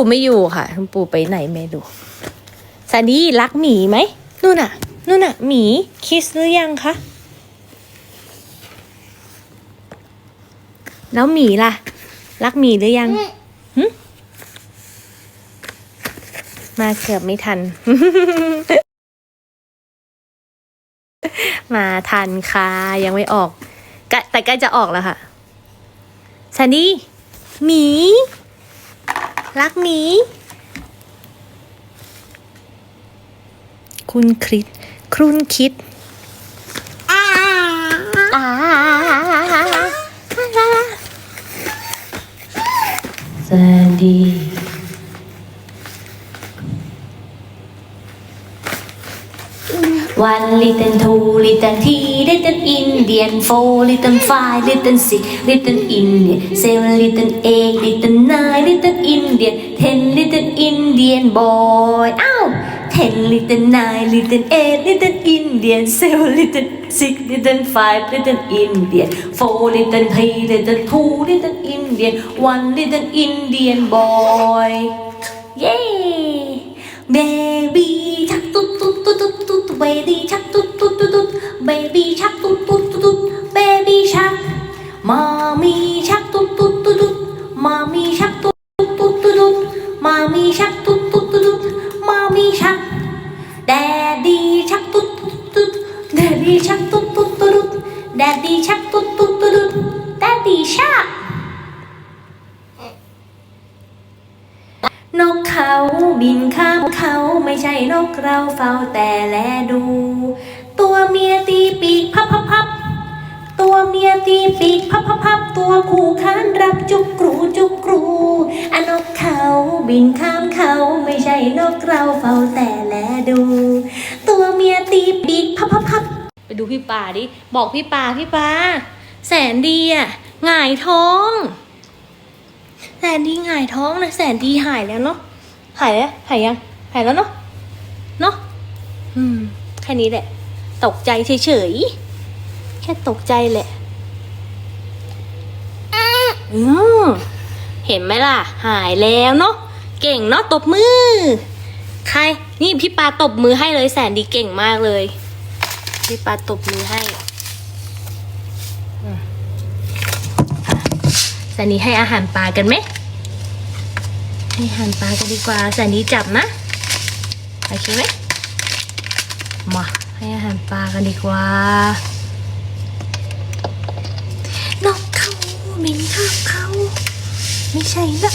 ปู่ไม่อยู่ค่ะคุณปู่ไปไหนไม่รู้แซนดี้รักหมีไหมนู่นน่ะนู่นน่ะหมีคิสหรือยังคะแล้วหมีล่ะ รักหมีหรือยังหึมาเกือบไม่ทัน มาทันค่ะยังไม่ออก แต่ใกล้จะออกแล้วค่ะแซนดี้หมี รักหมีคุณคริสครุนคิดอ่าแซนดี้ One little two little three little Indian, four little five little six little Indian, seven little eight little nine little Indian, ten little Indian boy. Ow! Ten little nine little eight little Indian, seven little six little five little Indian, four little three little two little Indian, one little Indian boy. Yay! Baby, chak tut tut tut tut tut, baby, chak tut tut. Shark toot toot toot toot baby shark toot toot toot toot baby shark mommy shark toot toot toot toot mommy shark toot toot toot toot toot mommy shark toot toot toot toot mommy shark daddy shark toot toot toot daddy shark toot toot toot toot daddy shark toot toot toot toot daddy shark นกเขาบินข้ามเขาไม่ใช่นกเราเฝ้าแต่แลดู ตัวเมียตีปีกพับพับพับตัวเมียตีปีกพับพับพับตัวคู่ค้านรับจุกกรูจุกกรูอนกเขาบินข้ามเขาไม่ใช่นกเราเฝ้าแต่แลดู ตัวเมียตีปีกพับพับพับไปดูพี่ปาดิ บอกพี่ปาพี่ปาแสนดีอะหงายท้อง แสนดีหงายท้องนะแสนดีหายแล้วเนาะหายแล้วหายยังหายแล้วเนาะเนาะอืม แค่นี้แหละ ตกใจเฉยๆ แค่ตกใจแหละอืมเห็นไหมล่ะ หายแล้วเนาะ เก่งเนาะตบมือ ใคร นี่พี่ปาตบมือให้เลยแสนดีเก่งมากเลย พี่ปาตบมือให้แสนนี้ให้อาหารปลากันไหม ให้อาหารปลากันดีกว่าแสนนี้จับนะ โอเคไหมมา ให้อาหารปลากันดีกว่า นกเขาเหม็นข้าวเขา ไม่ใช่นะ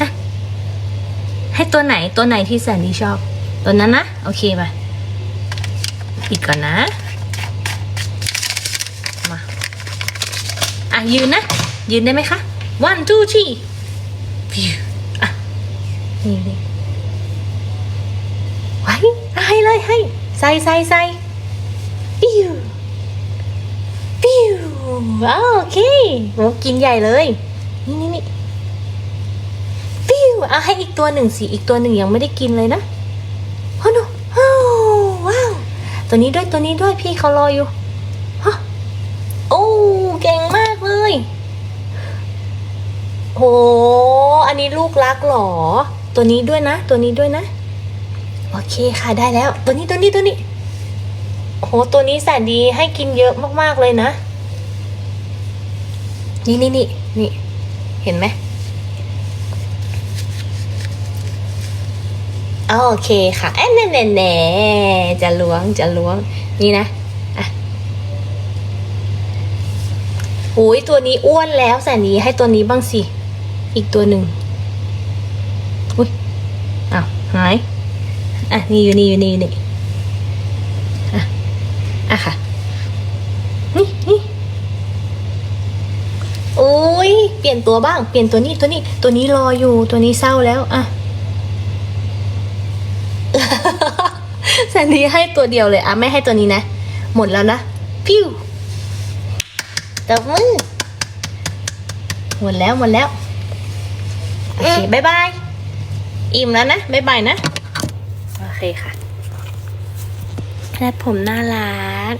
อะให้ตัวไหนตัวไหนที่แสนดีชอบ ตัวนั้นนะ โอเคมาอีกก่อนนะ มา อะ ยืนนะ ยืนได้ไหมคะ one two three ฟิวอะ นี่นี่ไว้ให้เลยให้ ใส่ใส่ใส่ปิ้วปิ้วโอเคโหกินใหญ่เลย นี่นี่นี่ปิ้วอะให้อีกตัวหนึ่งสิอีกตัวหนึ่งยังไม่ได้กินเลยนะโอ้โนอ้ว้าวตัวนี้ด้วยตัวนี้ด้วยพี่เขารออยู่ฮะโอ้เก่งมากเลยโหอันนี้ลูกรักหรอ ตัวนี้ด้วยนะ ตัวนี้ด้วยนะ โอเคค่ะได้แล้ว ตัวนี้ตัวนี้ตัวนี้โหตัวนี้แสนดีให้กินเยอะมากๆเลยนะ นี่นี่นี่นี่เห็นไหมโอเคค่ะแอนแน่แน่แน่จะล้วงจะล้วงนี่นะอะโอ้ยตัวนี้อ้วนแล้วแสนดีให้ตัวนี้บ้างสิ อีกตัวหนึ่งอุ้ยอ้าวหาย อะนี่อยู่นี่อยู่นี่อยู่นี่อะอะค่ะนี่นี่โอ้ยเปลี่ยนตัวบ้างเปลี่ยนตัวนี้ตัวนี้ ตัวนี้รออยู่ตัวนี้เศร้าแล้วอะแซนดี้ให้ตัวเดียวเลยอะไม่ให้ตัวนี้นะ หมดแล้วนะพิ้วตบมือหมดแล้วหมดแล้วโอเคบายบายอิ่มแล้วนะบายบายนะ เคค่ะและผมน่ารัก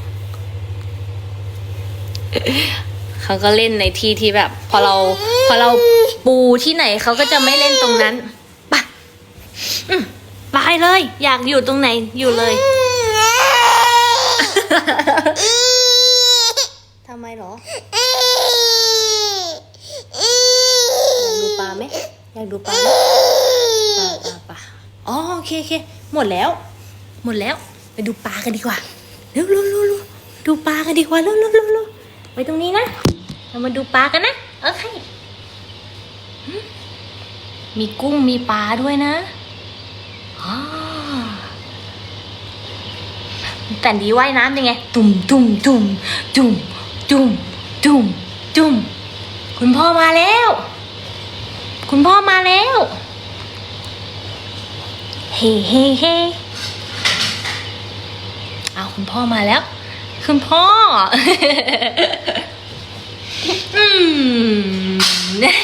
เขาก็เล่นในที่ที่แบบ พอเราพอเราปูที่ไหนเขาก็จะไม่เล่นตรงนั้นไปเลย อยากอยู่ตรงไหนอยู่เลยทำไมเหรอ อยากดูปลาไหมอยากดูปลาไหมปลาปลาปลาอ๋อโอเคโอเค หมดแล้ว หมดแล้ว ไปดูปลากันดีกว่าเร็วเร็วเร็วเร็วดูปลากันดีกว่าเร็วเร็วเร็วเร็วไปตรงนี้นะ เรามาดูปลากันนะโอเคหืมมีกุ้งมีปลาด้วยนะอแต่ดีว่ายน้ำยังไง ตุ่มตุ่มตุ่มจุ่มจุ่มจุ่มจุ่มคุณพ่อมาแล้ว คุณพ่อมาแล้ว เฮ้เฮ้เฮ้เอาคุณพ่อมาแล้ว คุณพ่อ อืมเฮ้ย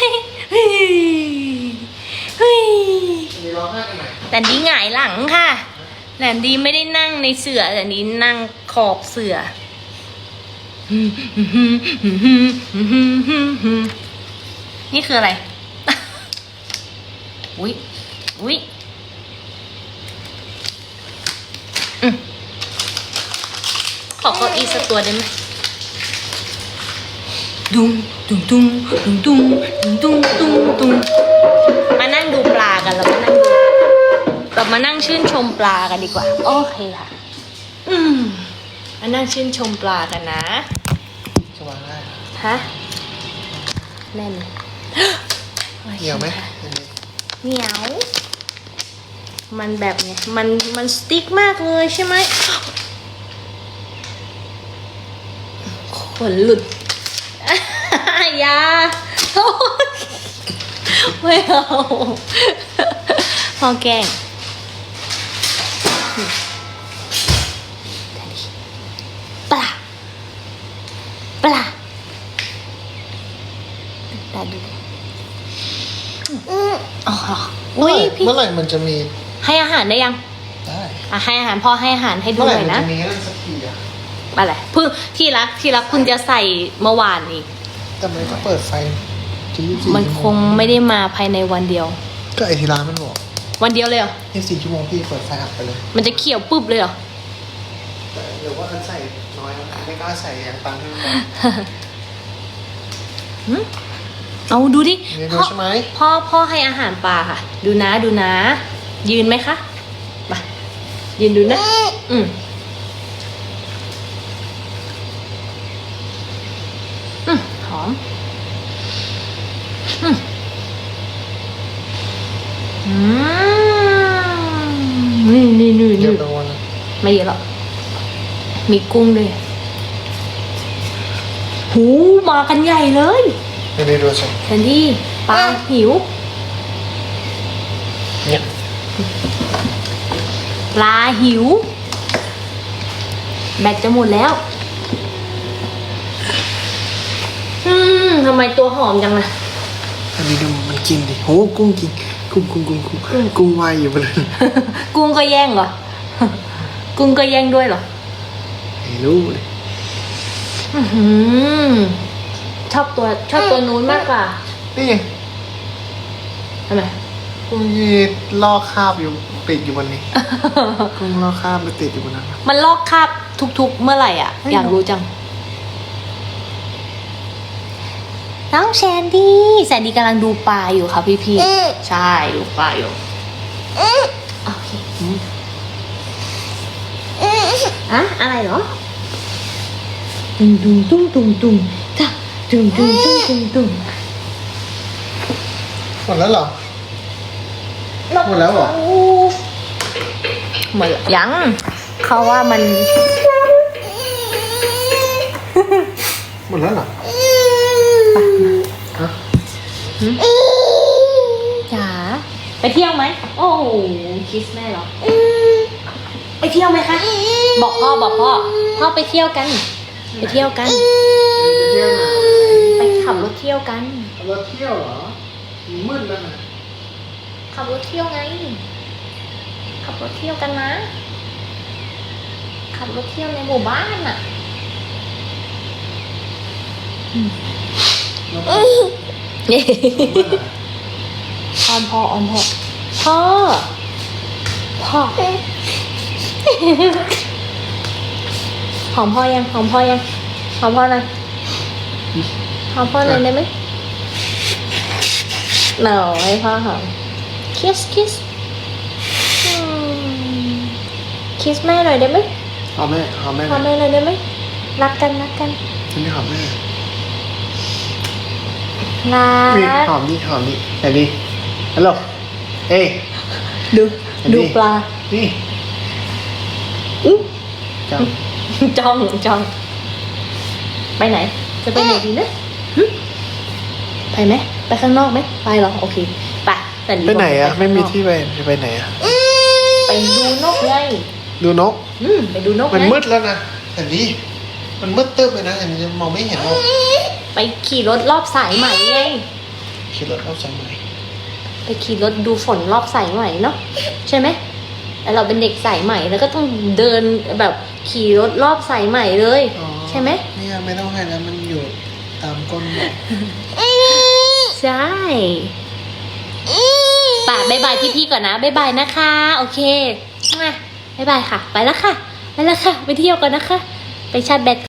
เฮ้ยมีร้องไห้กันไหมแต่ดีหงายหลังค่ะแต่ดีไม่ได้นั่งในเสือแต่ดีนั่งขอบเสือนี่คืออะไร อุ๊ยอุ๊ยอืม ขอเก้าอี้สักตัวได้ไหมดุงดุงดุงดุงดุงดุงดุงดุงดุงมานั่งดูปลากันเรามานั่งดูเรามานั่งชื่นชมปลากันดีกว่า โอเคค่ะ อืมมานั่งชื่นชมปลากันนะสว่างได้ฮะแน่นเหนียวไหมเหนียว มันแบบเนี้ยมันมันสติ๊กมากเลยใช่ไหมขนหลุดยาไม่เอาพอแกงปลาปลาตาดูอ๋อเหรออุ้ยพี่เมื่อไหร่มันจะมี ให้อาหารได้ยังได้อะให้อาหารพ่อให้อาหารให้ดูเมื่อไหหร่น่อยมันนะจะมีนั่นสักทีอะอะไรเพิ่งที่รักที่รักคุณจะใส่เมื่อวานอีกแต่มันก็เปิดไฟที่ยี่สิบสี่มันคงไม่ได้มาภายในวันเดียว ก็ไอทีร้านมันบอกวันเดียวเลยเหรอ ยี่สิบสี่ชั่วโมงพี่เปิดไฟอับไปเลยมันจะเขียวปุ๊บเลยเหรอ แต่เดี๋ยวว่าอันใส่น้อยแล้วไม่กล้าใส่อย่างตังค์ที่มันบอกเอาดูดิมีดูพ่อใช่ไหมพ่อพ่อให้อาหารปลาค่ะ ดูนะดูนะ ยืนไหมคะมายืนดูนะ อืมอืมหอม อืมอืมนี่นี่นี่เดี๋ยนี่วโดนนะไม่เยอะหรอก มีกุ้งด้วยหูมากันใหญ่เลยไม่ได้ดูใช่แคนดี้ปลาหิวเนี่ย ปลาหิว แบตจะหมดแล้ว อืมทำไมตัวหอมจังล่ะอันนี้ดูมันกินดิโหกุ้งกินกุ้งกุ้งกุ้งกุ้งกุ้งว่ายอยู่บนนั้นกุ้งก็แย่งเหรอ กุ้งก็แย่งด้วยเหรอไม่รู้เลยอื้อหือชอบตัวชอบตัวนู้นมากกว่านี่ไงทำไม กุ้งที่ลอกคราบอยู่ติดอยู่บนนี้ กุ้งลอกคราบไปติดอยู่บนนั้นนะมันลอกคราบทุกๆ เมื่อไหร่อะไม่รู้อยากรู้จัง น้องแซนดี้แซนดี้กำลังดูปลาอยู่ค่ะพี่พี่ๆใช่ดูปลาอยู่โอเคอะอะไรเหรอตุ้งตุ้งตุ้งตุ้งตุ้งจ้ะตุ้งตุ้งตุ้งตุ้งตุ้งหมดแล้วเหรอ หมดแล้วเหรอ หมดแล้วยังเขาว่ามัน หมดแล้วเหรอฮะจ๋าไปเที่ยวไหมโอ้โหคิสแม่เหรอ ไปเที่ยวไหมคะ บอกพ่อบอกพ่อพ่อไปเที่ยวกัน ไปเที่ยวกัน ไปเที่ยวไหนไปขับรถเที่ยวกันรถเที่ยวเหรอมืดแล้วนะ ขับรถเที่ยวไง ขับรถเที่ยวกันนะ ขับรถเที่ยวในหมู่บ้านอะรถออมพ่อออมพ่อพ่อ พ่อ หอมพ่อยัง หอมพ่อยัง หอมพ่อหน่อยหอมพ่อหน่อยได้ไหมหน่อให้พ่อหอม kiss kiss อืม kiss แม่หน่อยได้ไหมหอมแม่หอมแม่หอมแม่หน่อยได้ไหมรักกันรักกันฉันไม่หอมแม่รันี่กหอมนี่หอมนี่ไหนดิฮัลโหลเอ้ยดูอันนี้ดูปลานี่อุ๊ยจังจ้องจ้องไปไหน จะไปไหนดีนะหึไปไหมไปข้างนอกไหมไปเหรอ โอเคไป แต่ไปไหนอะบกไม่มีข้างนอกที่ไปจะไปไหนอะไปดูนกไงดูนก อืมไปดูนกมันไงมืดแล้วนะแต่นี่มันมืดตึ๊บเลยนะแต่มันจะมองไม่เห็นหรอกไปขี่รถรอบสายไหมไงขี่รถเข้าสายไหมไปขี่รถดูฝนรอบสายไหมเนาะใช่ไหมแต่เราเป็นเด็กสายไหมแล้วก็ต้องเดินแบบขี่รถรอบสายไหมเลย อ๋อใช่ไหมเนี่ยไม่ต้องให้แล้วมันอยู่ตามก้นหมอกใช่ ป่ะบายบายพี่ๆก่อนนะบายบายนะคะ โอเคมาบายบายค่ะ ไปแล้วค่ะ ไปแล้วค่ะ ไปเที่ยวกันนะคะ ไปชาร์จแบต